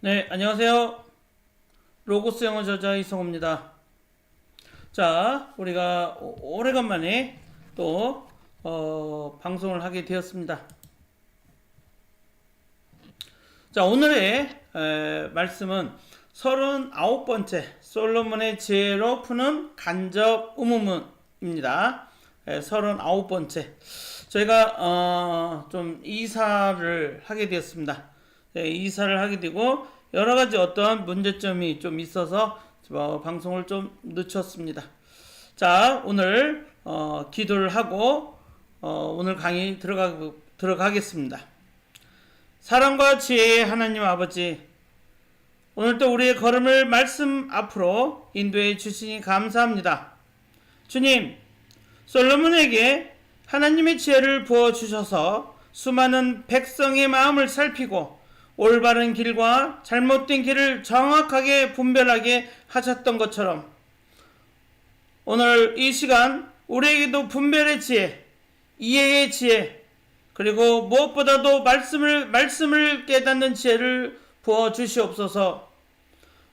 네, 안녕하세요. 로고스 영어 저자 이성호입니다. 자, 우리가 오- 오래간만에 또 어, 방송을 하게 되었습니다. 자, 오늘의 에, 말씀은 39번째 솔로몬의 지혜로 푸는 간접 의문문입니다. 에, 39번째. 저희가 어, 좀 이사를 하게 되었습니다. 네, 이사를 하게 되고 여러 가지 어떠한 문제점이 좀 있어서 어, 방송을 좀 늦췄습니다. 자, 오늘 어, 기도를 하고 어, 오늘 강의 들어가 들어가겠습니다. 사랑과 지혜의 하나님 아버지, 오늘도 우리의 걸음을 말씀 앞으로 인도해 주시니 감사합니다. 주님, 솔로몬에게 하나님의 지혜를 부어 주셔서 수많은 백성의 마음을 살피고 올바른 길과 잘못된 길을 정확하게 분별하게 하셨던 것처럼 오늘 이 시간 우리에게도 분별의 지혜, 이해의 지혜, 그리고 무엇보다도 말씀을 말씀을 깨닫는 지혜를 부어 주시옵소서.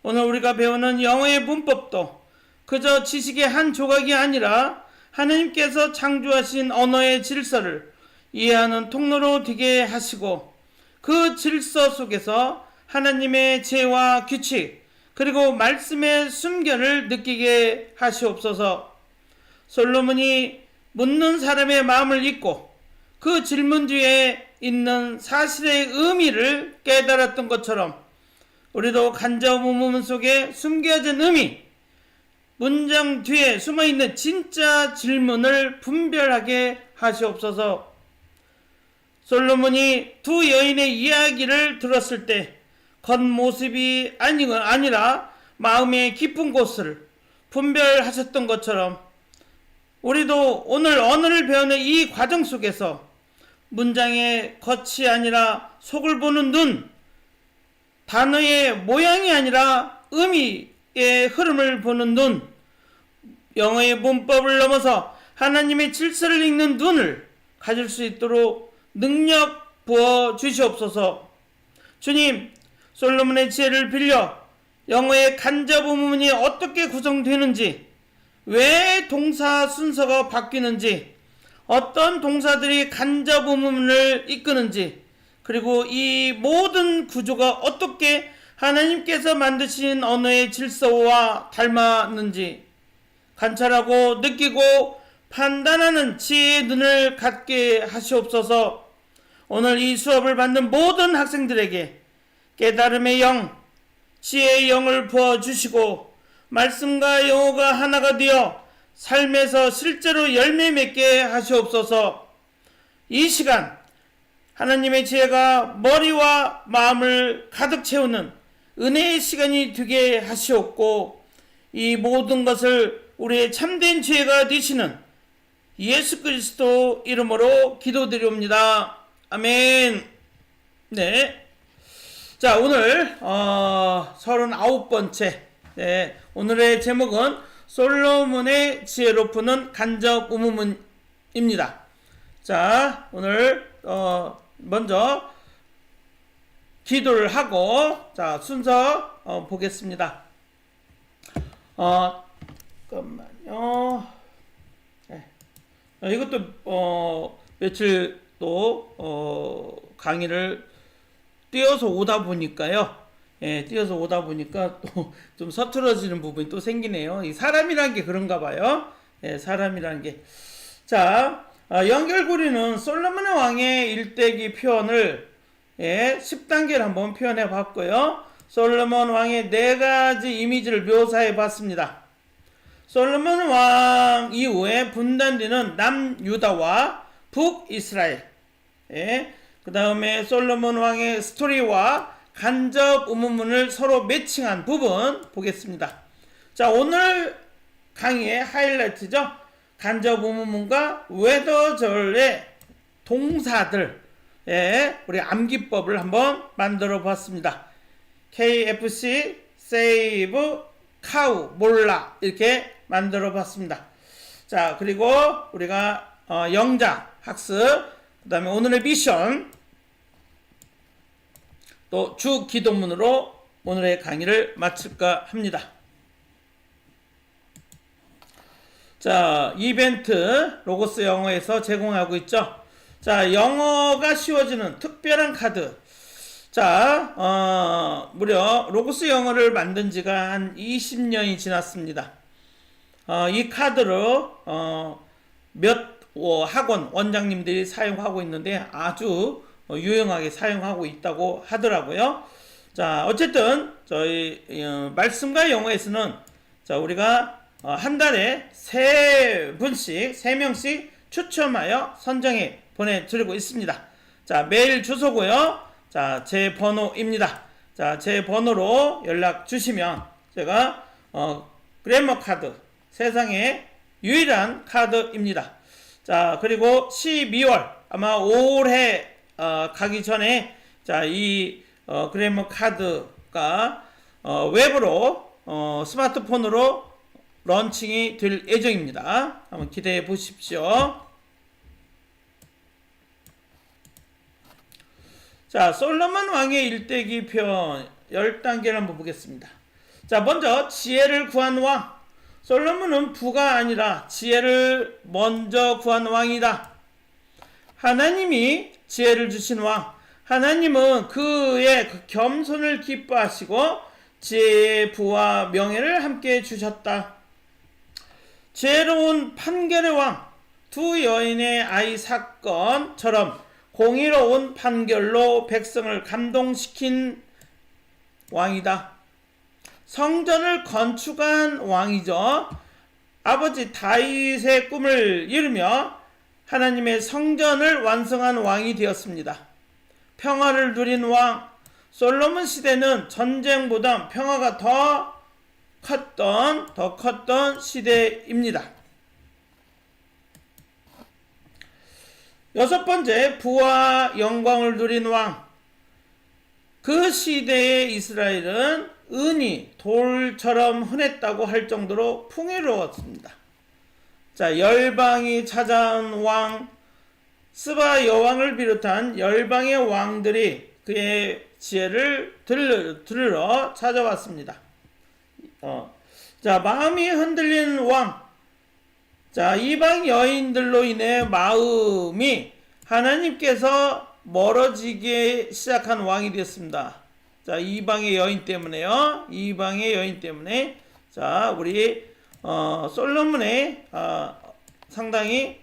오늘 우리가 배우는 영어의 문법도 그저 지식의 한 조각이 아니라 하나님께서 창조하신 언어의 질서를 이해하는 통로로 되게 하시고 그 질서 속에서 하나님의 죄와 규칙 그리고 말씀의 순결을 느끼게 하시옵소서. 솔로몬이 묻는 사람의 마음을 잊고 그 질문 뒤에 있는 사실의 의미를 깨달았던 것처럼 우리도 간접 의문 속에 숨겨진 의미, 문장 뒤에 숨어 있는 진짜 질문을 분별하게 하시옵소서. 솔로몬이 두 여인의 이야기를 들었을 때 겉모습이 아니, 아니라 마음의 깊은 곳을 분별하셨던 것처럼 우리도 오늘 언어를 배우는 이 과정 속에서 문장의 겉이 아니라 속을 보는 눈, 단어의 모양이 아니라 의미의 흐름을 보는 눈, 영어의 문법을 넘어서 하나님의 질서를 읽는 눈을 가질 수 있도록 능력 부어 주시옵소서. 주님, 솔로몬의 지혜를 빌려 영어의 간접 의문이 어떻게 구성되는지, 왜 동사 순서가 바뀌는지, 어떤 동사들이 간접 의문을 이끄는지, 그리고 이 모든 구조가 어떻게 하나님께서 만드신 언어의 질서와 닮았는지 관찰하고 느끼고 판단하는 지혜의 눈을 갖게 하시옵소서. 오늘 이 수업을 받는 모든 학생들에게 깨달음의 영, 지혜의 영을 부어 주시고 말씀과 영어가 하나가 되어 삶에서 실제로 열매 맺게 하시옵소서. 이 시간 하나님의 지혜가 머리와 마음을 가득 채우는 은혜의 시간이 되게 하시옵고 이 모든 것을 우리의 참된 지혜가 되시는 예수 그리스도 이름으로 기도드리옵니다. 아멘. 네. 자, 오늘 어 39번째 네, 오늘의 제목은 솔로몬의 지혜로 푸는 간접 의문문입니다. 자, 오늘 어 먼저 기도를 하고 자 순서 어, 보겠습니다. 어 잠깐만요. 네. 어, 이것도 어 며칠 또 어, 강의를 뛰어서 오다 보니까요. 예, 뛰어서 오다 보니까 또 좀 서툴어지는 부분이 또 생기네요. 이 사람이란 게 그런가 봐요. 예, 사람이라는 게. 자, 아, 연결고리는 솔로몬 왕의 일대기 표현을 예, 10단계를 한번 표현해 봤고요. 솔로몬 왕의 네 가지 이미지를 묘사해 봤습니다. 솔로몬 왕 이후에 분단되는 남유다와 북이스라엘. 예, 그 다음에 솔로몬 왕의 스토리와 간접 의문문을 서로 매칭한 부분 보겠습니다. 자, 오늘 강의의 하이라이트죠. 간접 의문문과 웨더절의 동사들, 예, 우리 암기법을 한번 만들어 봤습니다. KFC, save, cow, 몰라, 이렇게 만들어 봤습니다. 자, 그리고 우리가 어, 영장, 학습, 그 다음에 오늘의 미션, 또 주 기도문으로 오늘의 강의를 마칠까 합니다. 자, 이벤트 로고스 영어에서 제공하고 있죠. 자, 영어가 쉬워지는 특별한 카드. 자, 어, 무려 로고스 영어를 만든 지가 한 20년이 지났습니다. 어, 이 카드로 어, 몇 어, 학원 원장님들이 사용하고 있는데 아주 어, 유용하게 사용하고 있다고 하더라고요. 자, 어쨌든 저희 어, 말씀과 영어에서는 자, 우리가 어, 한 달에 세 분씩 세 명씩 추첨하여 선정해 보내드리고 있습니다. 자, 메일 주소고요. 자, 제 번호입니다. 자, 제 번호로 연락 주시면 제가 어, 그래머 카드 세상에 유일한 카드입니다. 자, 그리고 12월 아마 올해 어, 가기 전에 자, 이 어, 그래머 카드가 어, 웹으로 어, 스마트폰으로 런칭이 될 예정입니다. 한번 기대해 보십시오. 자, 솔로몬 왕의 일대기 편 10단계를 한번 보겠습니다. 자, 먼저 지혜를 구한 왕. 솔로몬은 부가 아니라 지혜를 먼저 구한 왕이다. 하나님이 지혜를 주신 왕. 하나님은 그의 그 겸손을 기뻐하시고 지혜의 부와 명예를 함께 주셨다. 지혜로운 판결의 왕. 두 여인의 아이 사건처럼 공의로운 판결로 백성을 감동시킨 왕이다. 성전을 건축한 왕이죠. 아버지 다윗의 꿈을 이루며 하나님의 성전을 완성한 왕이 되었습니다. 평화를 누린 왕 솔로몬 시대는 전쟁보다 평화가 더 컸던 더 컸던 시대입니다. 여섯 번째 부와 영광을 누린 왕. 그 시대의 이스라엘은 은이 돌처럼 흔했다고 할 정도로 풍요로웠습니다. 자, 열방이 찾아온 왕 스바 여왕을 비롯한 열방의 왕들이 그의 지혜를 들으, 들으러 찾아왔습니다. 어, 자, 마음이 흔들린 왕 자, 이방 여인들로 인해 마음이 하나님께서 멀어지게 시작한 왕이 되었습니다. 자, 이방의 여인 때문에요. 이방의 여인 때문에. 자, 우리, 어, 솔로몬의, 어, 상당히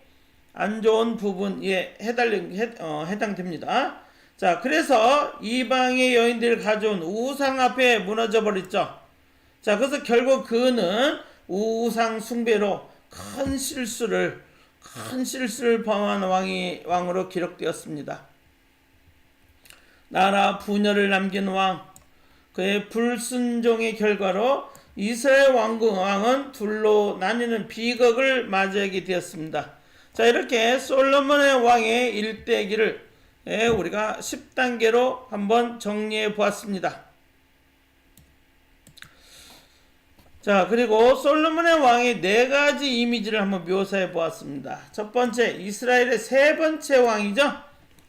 안 좋은 부분에 해달린, 해, 어, 해당됩니다. 자, 그래서 이방의 여인들을 가져온 우상 앞에 무너져 버렸죠. 자, 그래서 결국 그는 우상 숭배로 큰 실수를 큰 실수를 범한 왕이 왕으로 기록되었습니다. 나라 분열을 남긴 왕 그의 불순종의 결과로 이스라엘 왕국 왕은 둘로 나뉘는 비극을 맞이하게 되었습니다. 자 이렇게 솔로몬의 왕의 일대기를 예, 우리가 10단계로 한번 정리해 보았습니다. 자, 그리고 솔로몬의 왕의 네 가지 이미지를 한번 묘사해 보았습니다. 첫 번째, 이스라엘의 세 번째 왕이죠.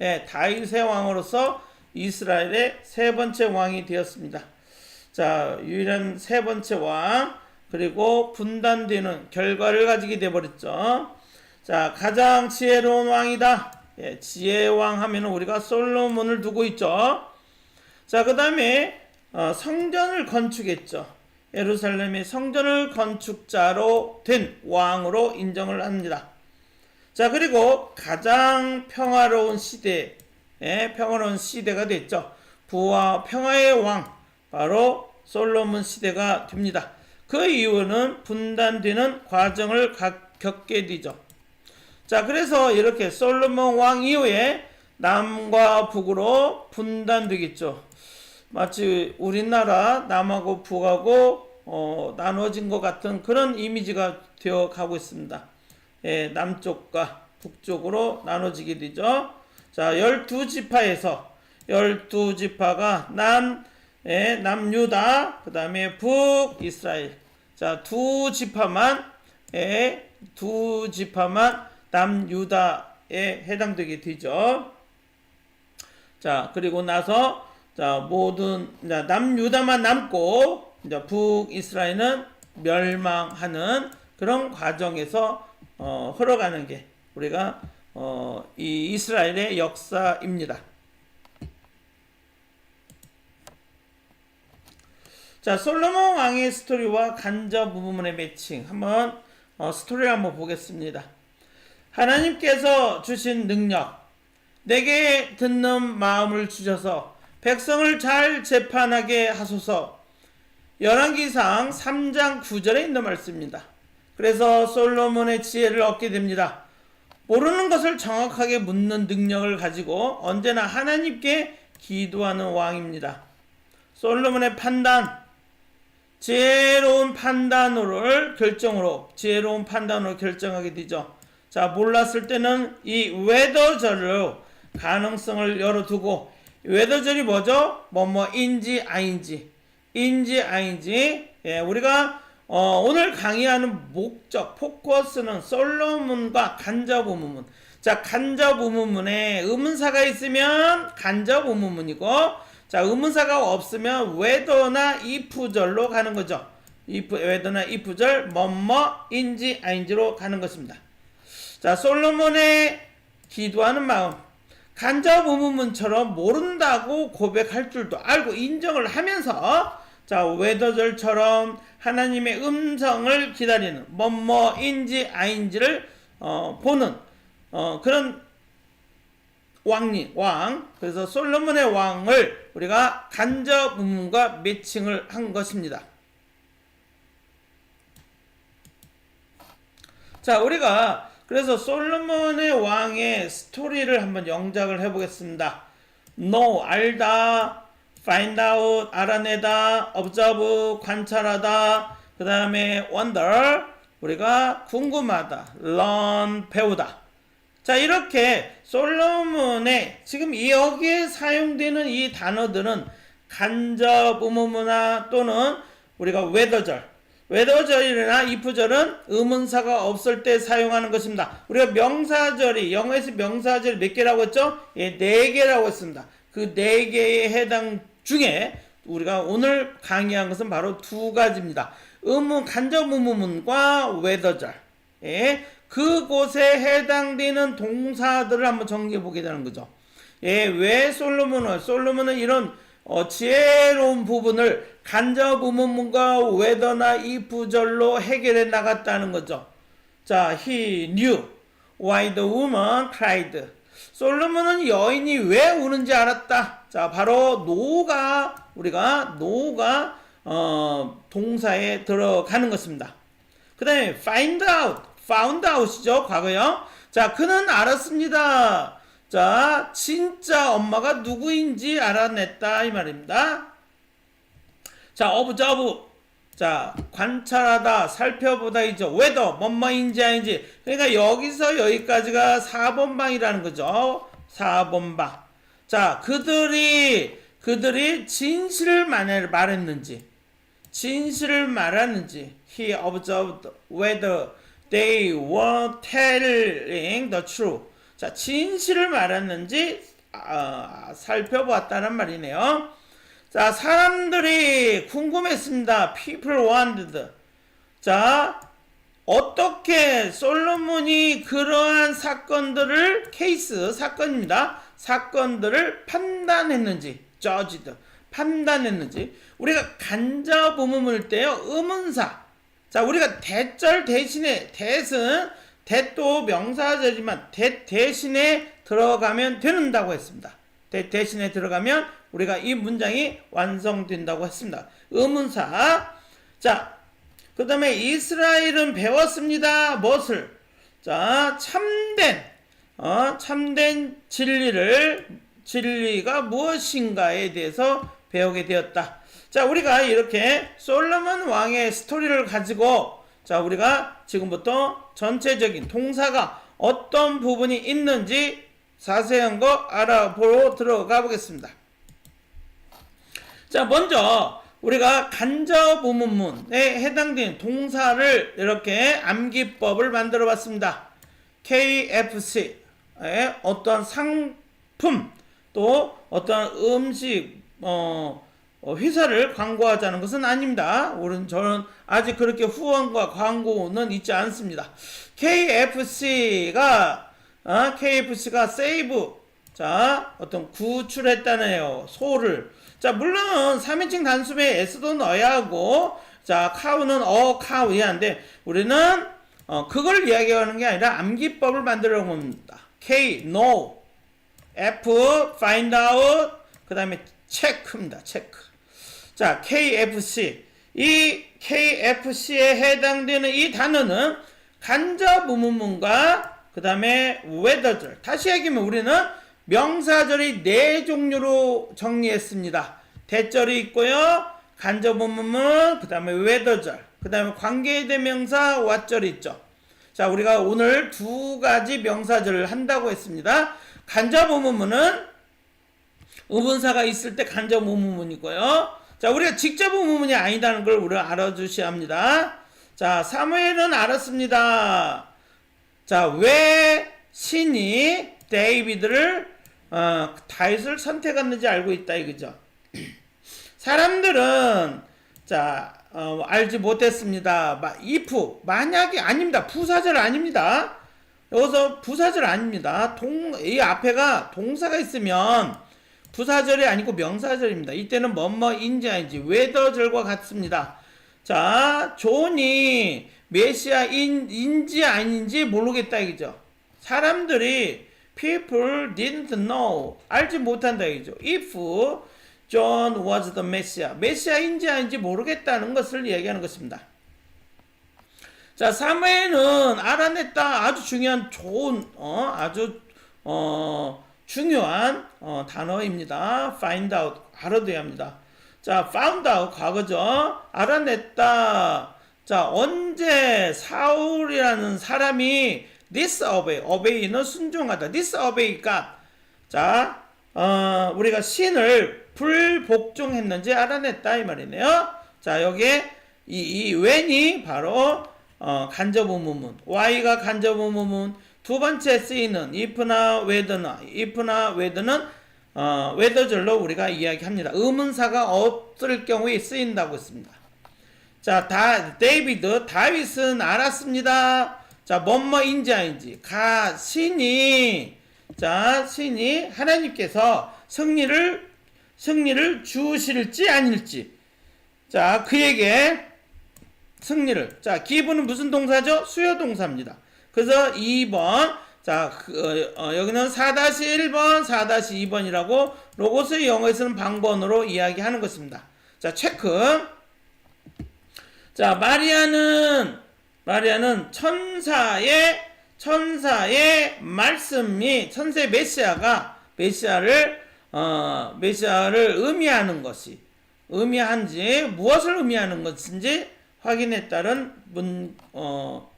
예, 다윗의 왕으로서 이스라엘의 세 번째 왕이 되었습니다. 자, 유일한 세 번째 왕, 그리고 분단되는 결과를 가지게 되어버렸죠. 자, 가장 지혜로운 왕이다. 예, 지혜왕 하면 우리가 솔로몬을 두고 있죠. 자, 그 다음에 어, 성전을 건축했죠. 예루살렘의 성전을 건축자로 된 왕으로 인정을 합니다. 자, 그리고 가장 평화로운 시대, 예, 평화로운 시대가 됐죠. 부와 평화의 왕, 바로 솔로몬 시대가 됩니다. 그 이유는 분단되는 과정을 겪게 되죠. 자, 그래서 이렇게 솔로몬 왕 이후에 남과 북으로 분단되겠죠. 마치 우리나라 남하고 북하고 어, 나눠진 것 같은 그런 이미지가 되어 가고 있습니다. 예, 남쪽과 북쪽으로 나눠지게 되죠. 자, 12지파에서 12지파가 남, 예, 남유다, 그 다음에 북이스라엘. 자, 두 지파만, 예, 두 지파만 남유다에 해당되게 되죠. 자, 그리고 나서 자, 모든 자, 남유다만 남고 이제 북이스라엘은 멸망하는 그런 과정에서 어, 흘러가는 게 우리가 어, 이 이스라엘의 역사입니다. 자, 솔로몬 왕의 스토리와 간접 부분의 매칭 한번 어, 스토리를 한번 보겠습니다. 하나님께서 주신 능력, 내게 듣는 마음을 주셔서 백성을 잘 재판하게 하소서. 열왕기상 3장 9절에 있는 말씀입니다. 그래서 솔로몬의 지혜를 얻게 됩니다. 모르는 것을 정확하게 묻는 능력을 가지고 언제나 하나님께 기도하는 왕입니다. 솔로몬의 판단, 지혜로운 판단으로 결정으로 지혜로운 판단으로 결정하게 되죠. 자 몰랐을 때는 이 웨더절로 가능성을 열어두고 웨더절이 뭐죠? 뭐뭐인지 아닌지 인지 아닌지 예, 우리가 어, 오늘 강의하는 목적 포커스는 솔로몬과 간접 의문문 자 간접 의문문에 의문사가 있으면 간접 의문문이고 자, 의문사가 없으면 whether나 if절로 가는 거죠. if, whether나 if절, 뭐뭐 인지 아닌지로 가는 것입니다. 자, 솔로몬의 기도하는 마음. 간접 의문문처럼 모른다고 고백할 줄도 알고 인정을 하면서 자, whether절처럼 하나님의 음성을 기다리는 뭐뭐인지 아닌지를 어, 보는 어, 그런 왕리 왕 그래서 솔로몬의 왕을 우리가 간접 의문과 매칭을 한 것입니다. 자 우리가 그래서 솔로몬의 왕의 스토리를 한번 영작을 해보겠습니다. know 알다, find out 알아내다, observe 관찰하다, 그 다음에 wonder 우리가 궁금하다, learn 배우다. 자, 이렇게 솔로몬의 지금 여기에 사용되는 이 단어들은 간접 의문문화 또는 우리가 웨더절, 웨더절이나 이프절은 의문사가 없을 때 사용하는 것입니다. 우리가 명사절이 영어에서 명사절이 몇 개라고 했죠? 예, 네 개라고 했습니다. 그 네 개의 해당 중에 우리가 오늘 강의한 것은 바로 두 가지입니다. 의문 간접 의문문과 웨더절. 예, 그곳에 해당되는 동사들을 한번 정리해 보게 되는 거죠. 예, 왜 솔로몬은 솔로몬은 이런 어, 지혜로운 부분을 간접 의문문과 whether나 if절로 해결해 나갔다는 거죠. 자, he knew why the woman cried. 솔로몬은 여인이 왜 우는지 알았다. 자, 바로 노가 우리가 노가 어, 동사에 들어가는 것입니다. 그 다음에 find out found out이죠. 과거요. 자, 그는 알았습니다. 자, 진짜 엄마가 누구인지 알아냈다. 이 말입니다. 자, observe. 자, 관찰하다, 살펴보다 이죠. whether, 뭐뭐인지 아닌지. 그러니까 여기서 여기까지가 4번 방이라는 거죠. 4번 방. 자, 그들이, 그들이 진실을 말했는지, 진실을 말하는지, he observed whether they were telling the truth. 자, 진실을 말했는지 아, 살펴보았다는 말이네요. 자, 사람들이 궁금했습니다. People wanted. 자, 어떻게 솔로몬이 그러한 사건들을 케이스 사건입니다. 사건들을 판단했는지 judged 판단했는지 우리가 간접 의문문일 때요 의문사 자, 우리가 대절 대신에 대은 대도 명사절이지만 대 대신에 들어가면 되는다고 했습니다. 대 대신에 들어가면 우리가 이 문장이 완성된다고 했습니다. 의문사. 자, 그 다음에 이스라엘은 배웠습니다. 무엇을? 자, 참된, 어, 참된 진리를, 진리가 무엇인가에 대해서 배우게 되었다. 자, 우리가 이렇게 솔로몬 왕의 스토리를 가지고 자, 우리가 지금부터 전체적인 동사가 어떤 부분이 있는지 자세한 거 알아보러 들어가 보겠습니다. 자, 먼저 우리가 간접 의문문에 해당되는 동사를 이렇게 암기법을 만들어 봤습니다. KFC 의 어떤 상품 또 어떤 음식 어, 어, 회사를 광고하자는 것은 아닙니다. 우리는 저는 아직 그렇게 후원과 광고는 있지 않습니다. KFC가 어, KFC가 세이브 자 어떤 구출했다네요 소를 자 물론 3인칭 단수에 s도 넣어야 하고 자 카우는 어 카우야 한데 우리는 어, 그걸 이야기하는 게 아니라 암기법을 만들어 봅니다. K no F find out 그 다음에 체크입니다. 체크. 자 KFC 이 KFC에 해당되는 이 단어는 간접 의문문과 그 다음에 weather절 다시 얘기하면 우리는 명사절이 네 종류로 정리했습니다. 대절이 있고요. 간접 의문문 그 다음에 weather절 그 다음에 관계대명사 what절이 있죠. 자 우리가 오늘 두 가지 명사절을 한다고 했습니다. 간접 의문문은 의문사가 있을 때 간접 의문문이고요. 자, 우리가 직접 의문문이 아니다는 걸 우리가 알아주셔야 합니다. 자, 사무엘은 알았습니다. 자, 왜 신이 데이비드를 어, 다윗을 선택했는지 알고 있다 이거죠. 사람들은 자 어, 알지 못했습니다. 마, if 만약에 아닙니다. 부사절 아닙니다. 여기서 부사절 아닙니다. 동 이 앞에가 동사가 있으면 부사절이 아니고 명사절입니다. 이때는 뭐뭐인지 아닌지 웨더절과 같습니다. 자, 존이 메시아인지 아닌지 모르겠다 이거죠. 사람들이 people didn't know 알지 못한다 이거죠. If John was the Messiah 메시아인지 아닌지 모르겠다는 것을 이야기하는 것입니다. 자, 사무엘은 알아냈다. 아주 중요한 좋은 어 아주 어 중요한 어, 단어입니다. find out 알아둬야 합니다. 자, found out 과거죠. 알아냈다. 자, 언제 사울이라는 사람이 disobey, obey는 순종하다. disobey가 자, 어, 우리가 신을 불복종했는지 알아냈다 이 말이네요. 자, 여기에 이, 이 when이 바로 어, 간접 의문문, y가 간접 의문문, 두 번째 쓰이는 if나 whether나 if나 whether는 어, whether절로 우리가 이야기합니다. 의문사가 없을 경우에 쓰인다고 했습니다. 자, 다 데이비드 다윗은 알았습니다. 자, 뭐뭐인지 아닌지 가 신이 자, 신이 하나님께서 승리를 승리를 주실지 아닐지 자, 그에게 승리를 자, 기분은 무슨 동사죠? 수요 동사입니다. 그래서 2번 자 그, 어, 어, 여기는 4-1번 4-2번이라고 로고스 영어에서는 방번으로 이야기하는 것입니다. 자 체크 자 마리아는 마리아는 천사의 천사의 말씀이 천사의 메시아가 메시아를 어, 메시아를 의미하는 것이 의미한지 무엇을 의미하는 것인지 확인했다는 문 어,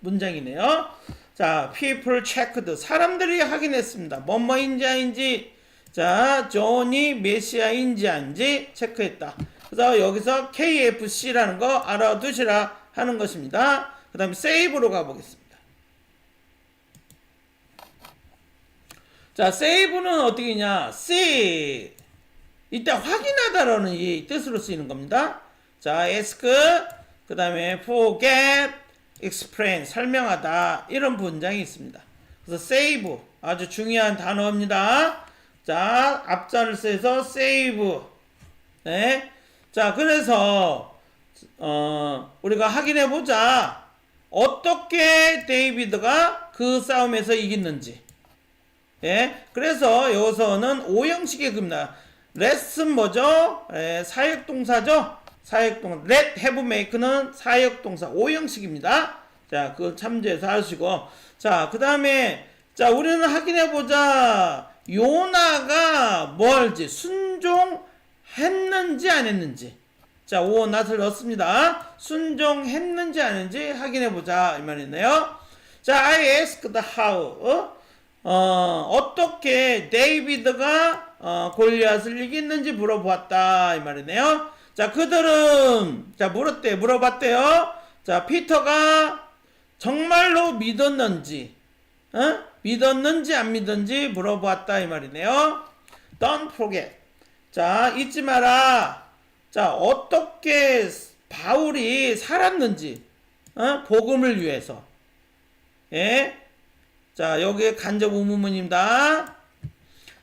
문장이네요. 자, people checked. 사람들이 확인했습니다. 뭐뭐인지 아닌지. 자, 존이 메시아인지 아닌지 체크했다. 그래서 여기서 KFC라는 거 알아두시라 하는 것입니다. 그 다음에 save로 가보겠습니다. 자, save는 어떻게 냐 see. 이때 확인하다라는 이 뜻으로 쓰이는 겁니다. 자, ask, 그 다음에 forget, explain, 설명하다 이런 문장이 있습니다. 그래서 save 아주 중요한 단어입니다. 자, 앞자를 써서 save. 네. 자, 그래서 어, 우리가 확인해 보자. 어떻게 데이비드가 그 싸움에서 이겼는지. 예. 그래서 여기서는 오형식의 겁니다. 레슨 뭐죠? 예, 사역동사죠? 사역동사. let, have, make는 사역동사 오형식입니다. 자, 그걸 참조해서 하시고. 자, 그 다음에, 자, 우리는 확인해보자. 요나가 뭐 할지, 순종했는지 안 했는지. 자, 오, 낫을 넣습니다. 순종했는지 안 했는지 확인해보자. 이 말이네요. 자, I asked how. 어? 어, 어떻게 데이비드가 어, 골리앗을 이겼는지 물어보았다 이 말이네요. 자, 그들은 자 물었대 물어봤대요. 자, 피터가 정말로 믿었는지, 어? 믿었는지 안 믿었는지 물어보았다 이 말이네요. Don't forget. 자, 잊지 마라. 자, 어떻게 바울이 살았는지, 어? 복음을 위해서. 예? 자, 여기에 간접 의문문입니다.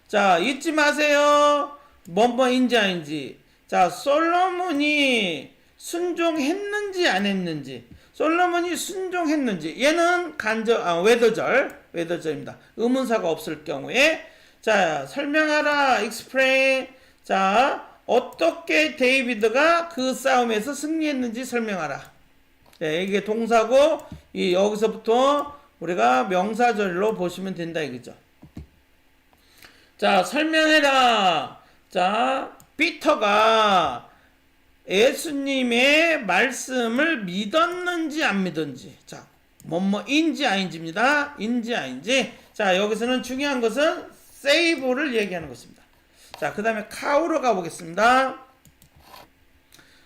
자, 잊지 마세요. 뭐뭐인지 아닌지. 자, 솔로몬이 순종했는지 안 했는지. 솔로몬이 순종했는지. 얘는 간접, 아, 외도절. 외도절입니다. 의문사가 없을 경우에. 자, 설명하라. explain. 자, 어떻게 데이비드가 그 싸움에서 승리했는지 설명하라. 네, 이게 동사고, 이 여기서부터 우리가 명사절로 보시면 된다 이거죠. 자, 설명해라. 자, 피터가 예수님의 말씀을 믿었는지 안 믿었는지. 자, 뭐뭐인지 아닌지입니다. 인지 아닌지. 자, 여기서는 중요한 것은 세이브를 얘기하는 것입니다. 자, 그 다음에 카우로 가보겠습니다.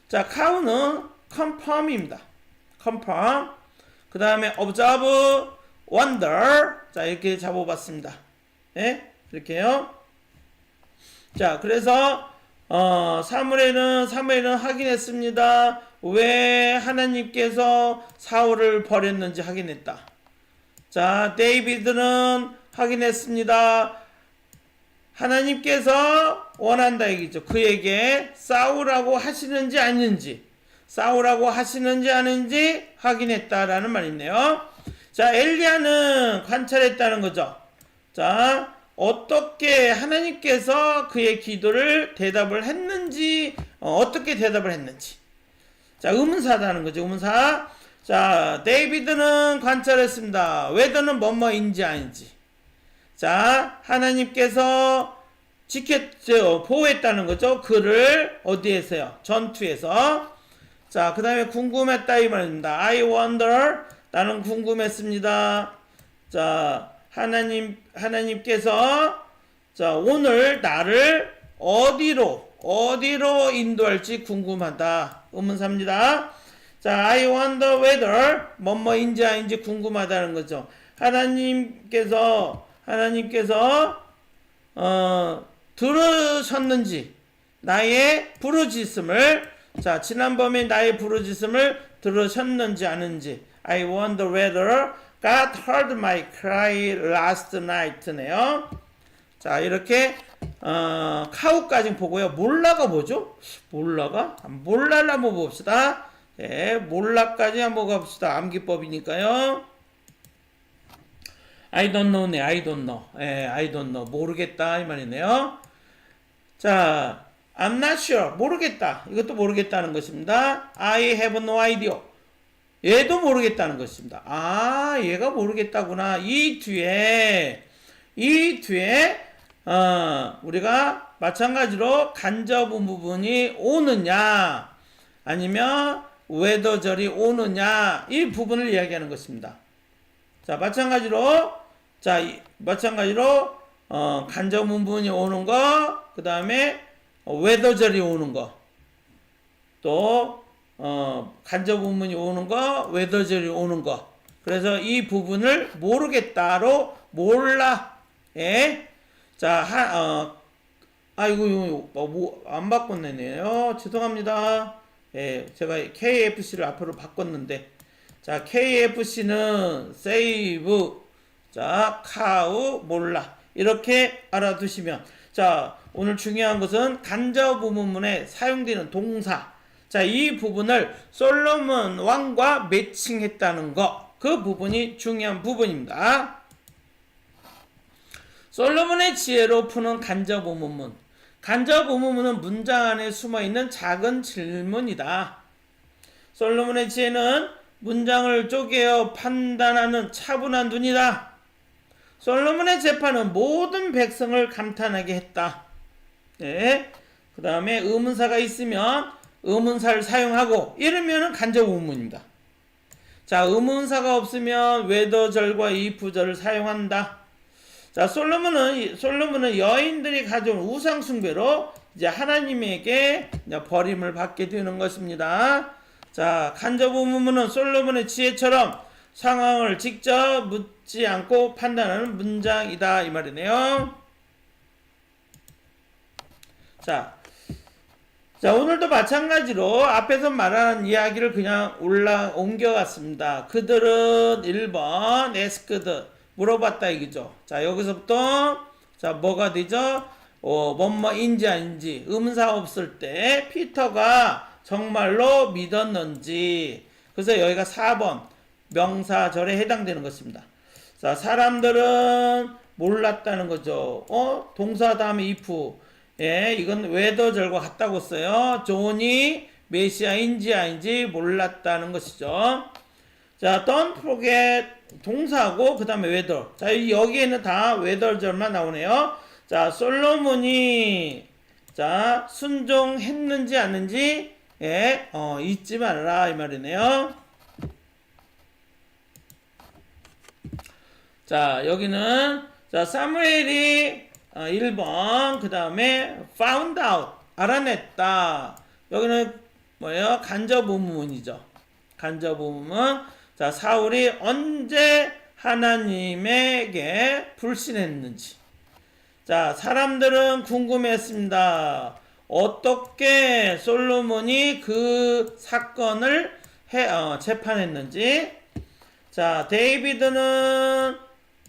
자, 카우는 confirm입니다. confirm. 그 다음에 observe, wonder. 자, 이렇게 잡아봤습니다. 예? 이렇게요. 자, 그래서 어, 사무엘은 사무엘은 확인했습니다. 왜 하나님께서 사울을 버렸는지 확인했다. 자, 데이비드는 확인했습니다. 하나님께서 원한다 얘기죠. 그에게 싸우라고 하시는지 아닌지, 싸우라고 하시는지 아닌지 확인했다라는 있네요. 자, 엘리야는 관찰했다는 거죠. 자, 어떻게 하나님께서 그의 기도를 대답을 했는지, 어, 떻게 대답을 했는지. 자, 의문사다는 거죠. 의문사. 자, 데이비드는 관찰했습니다. 웨더는 뭐뭐인지 아닌지. 자, 하나님께서 지켰죠. 보호했다는 거죠. 그를 어디에서요? 전투에서. 자, 그 다음에 궁금했다 이 말입니다. I wonder. 나는 궁금했습니다. 자, 하나님, 하나님께서 자, 오늘 나를 어디로, 어디로 인도할지 궁금하다. 의문사입니다. 자, I wonder whether 뭐뭐인지 아닌지 궁금하다는 거죠. 하나님께서, 하나님께서, 어, 들으셨는지, 나의 부르짖음을, 자, 지난번에 나의 부르짖음을 들으셨는지 아는지, I wonder whether God heard my cry last night네요. 자, 이렇게, 어, 카우까지 보고요. 몰라가 뭐죠? 몰라가? 몰라를 한번 봅시다. 예, 몰라까지 한번 가봅시다. 암기법이니까요. I don't know네, I don't know. 예, I don't know. 모르겠다. 이 말이네요. 자, I'm not sure. 모르겠다. 이것도 모르겠다는 것입니다. I have no idea. 얘도 모르겠다는 것입니다. 아, 얘가 모르겠다구나. 이 뒤에, 이 뒤에, 어, 우리가 마찬가지로 간접은 부분이 오느냐, 아니면 웨더절이 오느냐, 이 부분을 이야기하는 것입니다. 자, 마찬가지로, 자, 이, 마찬가지로, 어, 간접 문분이 오는 거, 그 다음에, 웨더절이 오는 거, 또, 어, 간접 문문이 오는 거, 웨더절이 오는 거. 그래서 이 부분을 모르겠다로 몰라. 예? 자, 하, 어, 아이고, 이거 뭐, 안 바꿨네요. 죄송합니다. 예, 제가 KFC를 앞으로 바꿨는데. 자, KFC는 세이브. 자, 카우, 몰라. 이렇게 알아두시면. 자, 오늘 중요한 것은 간접 부문문에 사용되는 동사. 자, 이 부분을 솔로몬 왕과 매칭했다는 거. 그 부분이 중요한 부분입니다. 솔로몬의 지혜로 푸는 간접 의문문. 간접 의문문은 문장 안에 숨어 있는 작은 질문이다. 솔로몬의 지혜는 문장을 쪼개어 판단하는 차분한 눈이다. 솔로몬의 재판은 모든 백성을 감탄하게 했다. 네. 그 다음에 의문사가 있으면 의문사를 사용하고 이러면은 간접 의문입니다. 자, 의문사가 없으면 외도절과 이프절을 사용한다. 자, 솔로몬은 솔로몬은 여인들이 가져온 우상 숭배로 이제 하나님에게 이제 버림을 받게 되는 것입니다. 자, 간접 의문은 솔로몬의 지혜처럼 상황을 직접 묻지 않고 판단하는 문장이다 이 말이네요. 자, 자, 오늘도 마찬가지로 앞에서 말하는 이야기를 그냥 올라 옮겨갔습니다. 그들은 1번 에스크드 물어봤다 이거죠. 자, 여기서부터 자, 뭐가 되죠? 어, 뭐뭐인지 아닌지 음사 없을 때 피터가 정말로 믿었는지. 그래서 여기가 4번 명사절에 해당되는 것입니다. 자, 사람들은 몰랐다는 거죠. 어? 동사 다음에 if. 예, 이건 웨더절과 같다고 써요. 존이 메시아인지 아닌지 몰랐다는 것이죠. 자, don't forget 동사고 그 다음에 웨더. 자, 이 여기에는 다 웨더절만 나오네요. 자, 솔로몬이 자 순종했는지 않는지 예, 어, 잊지 말아라 이 말이네요. 자, 여기는 자 사무엘이 어, 1번 그 다음에 found out 알아냈다. 여기는 뭐예요? 간접 의문이죠. 간접 의문. 자 사울이 언제 하나님에게 불신했는지. 자 사람들은 궁금했습니다. 어떻게 솔로몬이 그 사건을 해, 어, 재판했는지. 자 데이비드는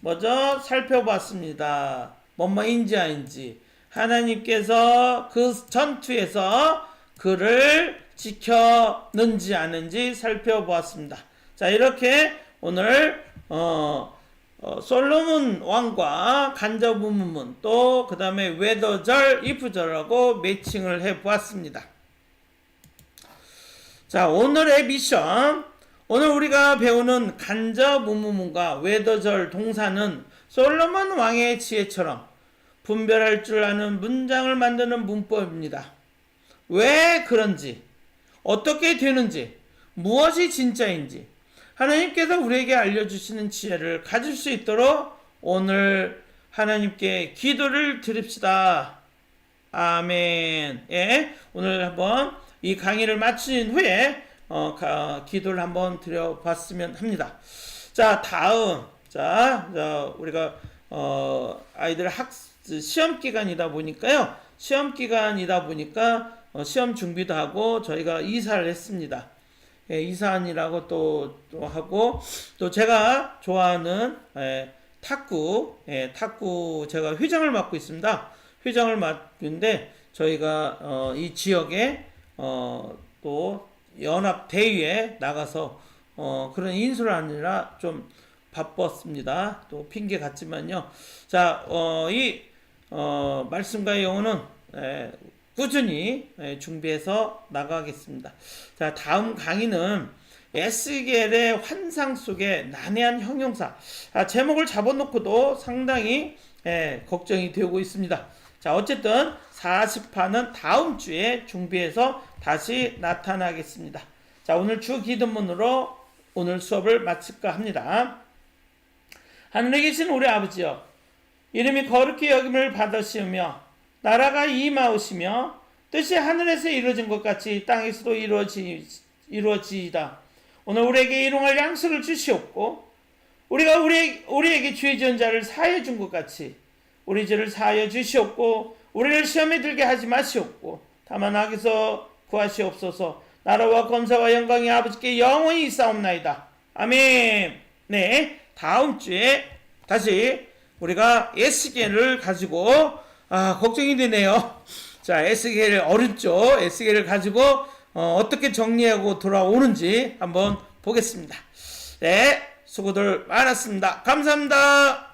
먼저 살펴봤습니다. 뭐뭐인지 아닌지. 하나님께서 그 전투에서 그를 지켰는지 아닌지 살펴보았습니다. 자, 이렇게 오늘, 어, 어, 솔로몬 왕과 간접 의문문 또 그 다음에 웨더절, 이프절하고 매칭을 해 보았습니다. 자, 오늘의 미션. 오늘 우리가 배우는 간접 의문문과 웨더절 동사는 솔로몬 왕의 지혜처럼 분별할 줄 아는 문장을 만드는 문법입니다. 왜 그런지, 어떻게 되는지, 무엇이 진짜인지, 하나님께서 우리에게 알려주시는 지혜를 가질 수 있도록 오늘 하나님께 기도를 드립시다. 아멘. 예, 오늘 한번 이 강의를 마친 후에 어, 가, 기도를 한번 드려봤으면 합니다. 자, 다음. 자, 자 우리가 어, 아이들 학 시험 기간이다 보니까요. 시험 기간이다 보니까 어, 시험 준비도 하고 저희가 이사를 했습니다. 예, 이사안이라고 또, 또 하고 또 제가 좋아하는 예, 탁구, 예, 탁구 제가 회장을 맡고 있습니다. 회장을 맡는데 저희가 어, 이 지역에 어, 또 연합 대회에 나가서 어, 그런 인수를 하느라 좀 바빴습니다. 또 핑계 같지만요. 자, 어, 이 어, 말씀과 영어는 예, 꾸준히 예, 준비해서 나가겠습니다. 자, 다음 강의는 에스겔의 환상 속의 난해한 형용사. 아, 제목을 잡아놓고도 상당히 예, 걱정이 되고 있습니다. 자, 어쨌든 40화는 다음 주에 준비해서 다시 나타나겠습니다. 자, 오늘 주 기도문으로 오늘 수업을 마칠까 합니다. 하늘에 계신 우리 아버지여, 이름이 거룩히 여김을 받으시며, 나라가 임하오시며, 뜻이 하늘에서 이루어진 것 같이 땅에서도 이루어지, 이루어지이다. 오늘 우리에게 일용할 양식을 주시옵고, 우리가 우리, 우리에게 죄 지은 자를 사해 준 것 같이, 우리 죄를 사하여 주시옵고, 우리를 시험에 들게 하지 마시옵고, 다만 악에서 구하시옵소서, 나라와 권세와 영광이 아버지께 영원히 있사옵나이다. 아멘. 네. 다음 주에 다시 우리가 에스겔을 가지고 아 걱정이 되네요. 자 에스겔 어렵죠. 에스겔을 가지고 어, 떻게 정리하고 돌아오는지 한번 보겠습니다. 네 수고들 많았습니다. 감사합니다.